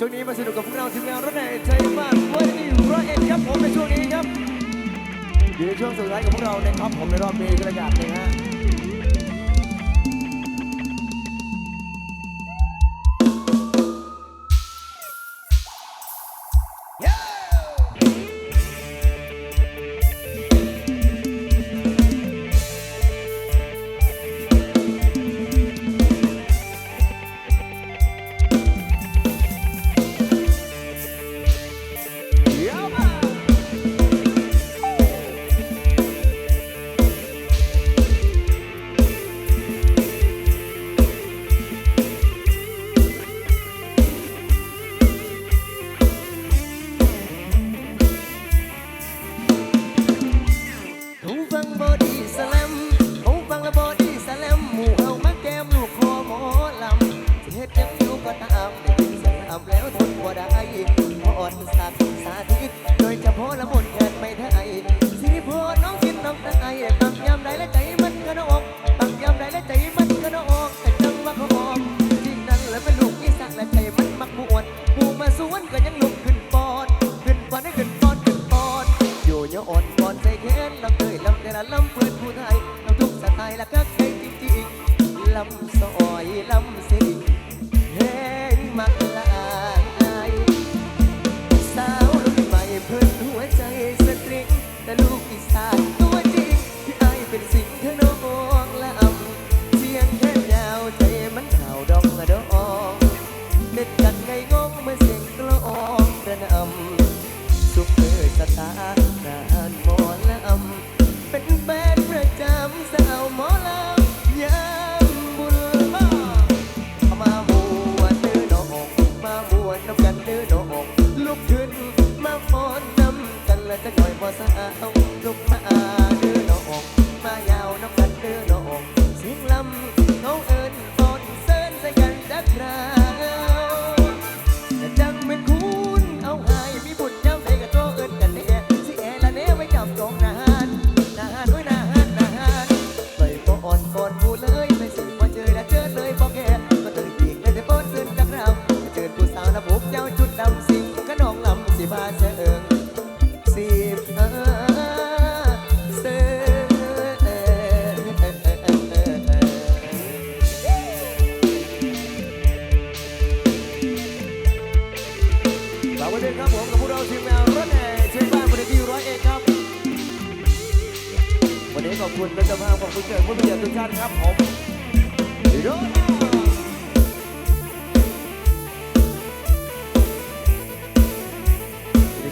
ช่วงนี้มาสนุกกับพวกเราทีมงานรถไหนใจมากวันนี้ร้เอ็ดครับผมในช่วงนี้ครับอยู่ในช่วงสุดท้ายของพวกเราในครับผมในรอบนี้ก็แล้วกันนะฮะ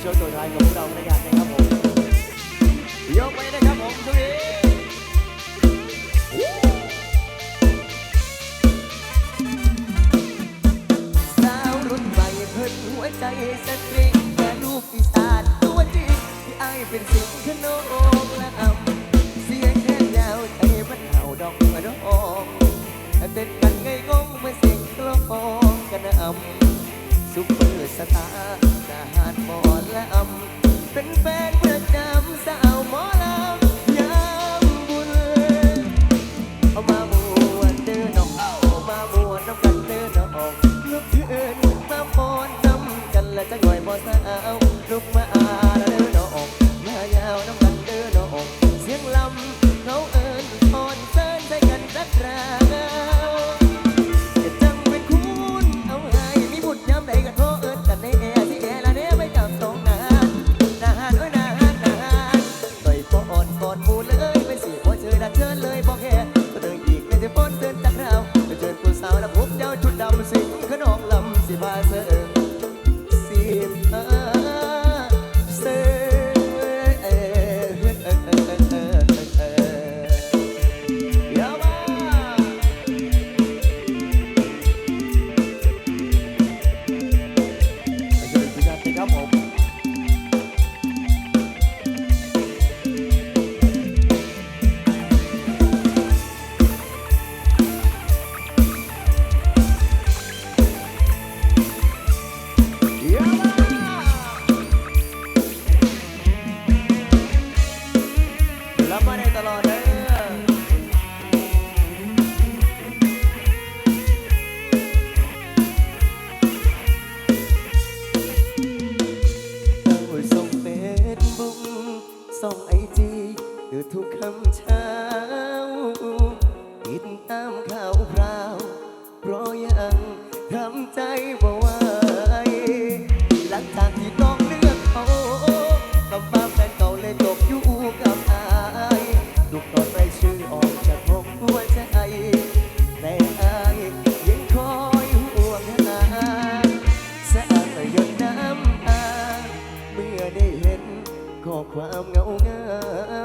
ช่วงสุท้ายของวเราด้กันนะครับผมยกไปนะครับผมทุกีสาวรุ่นใหม่เพิ่นหัวใจสตรีแต่ลูกปีศาจตัวจริงที่อายเป็นสิงขนมและเอาเสียงแค่ยาวใจมันเห่าดอกกระดองเต้นกันไงงงเหมื่อเสียงกลองกันอำ ซุปเปอร์สตาร์ทหารหมอและอำเป็นแฟนประจำสาวหมอลำยามบุญเอามาบวนเดินออกเอามาบวนน้ำกันเตือนออกลูกเพื่อนมาปอนน้ำกันและจะหง่อยบอสาวลูกมา ใจบ่ไหวหลังจากที่ต้องเลือกเขากับฟ้าแฟนเก่าเลยตกอยู่กับอายลูกตอนไปชื่อออกจากหกหัวใจแต่อายยังคอยห่วงหาสะอาดไปหยดน้ำอาเมื่อได้เห็นข้อความเงาเงา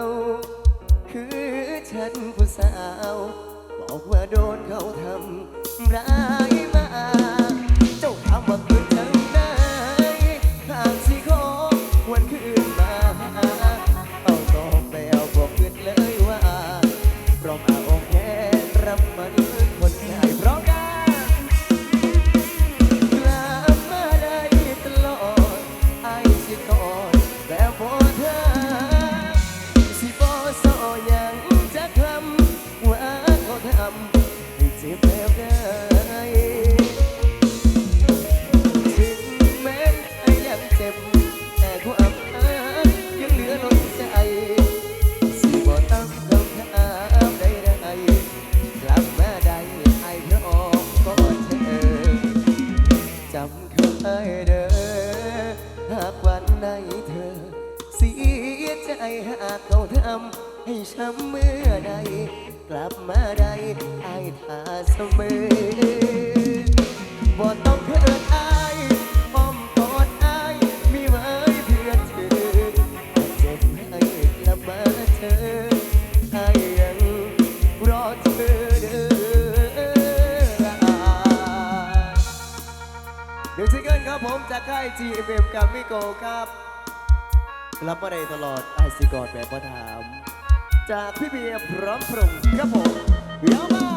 คือฉันผู้สาว บอกว่าโดนเขาทำร้าย เสมต้องเคิดอายอ้อมอดอายมีไว้เพื่อเธอเจ็บให้กลับมาเธออายังรอเธอเด้อเดี๋ชิงกิครับผมจากค่าย GFM กับมิโกับรับมาได้ตลอดไอซิกอดแบบประถาม จากพี่เบียร์พร้อมปรุงครับผมเดี๋ยวมา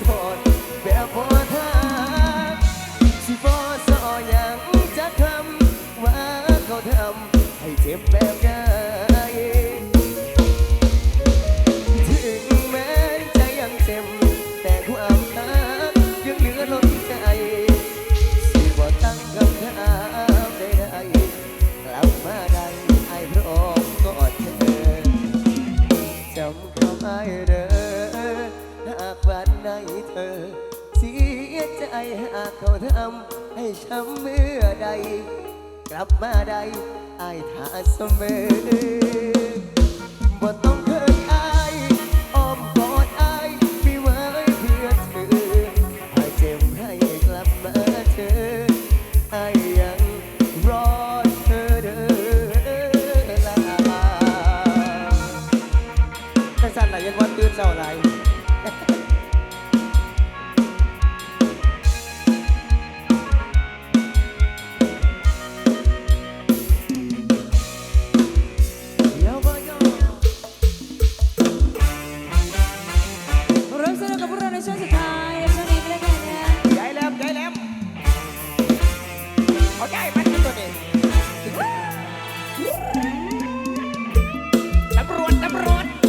โทษแบบพอทางสิบอสออย่างจะทำว่าเขาทำให้เจ็บแบบ เขาทำให้ช้ำเมื่อใด กลับมาใดไอ้ทาเสมอ ตำรวจ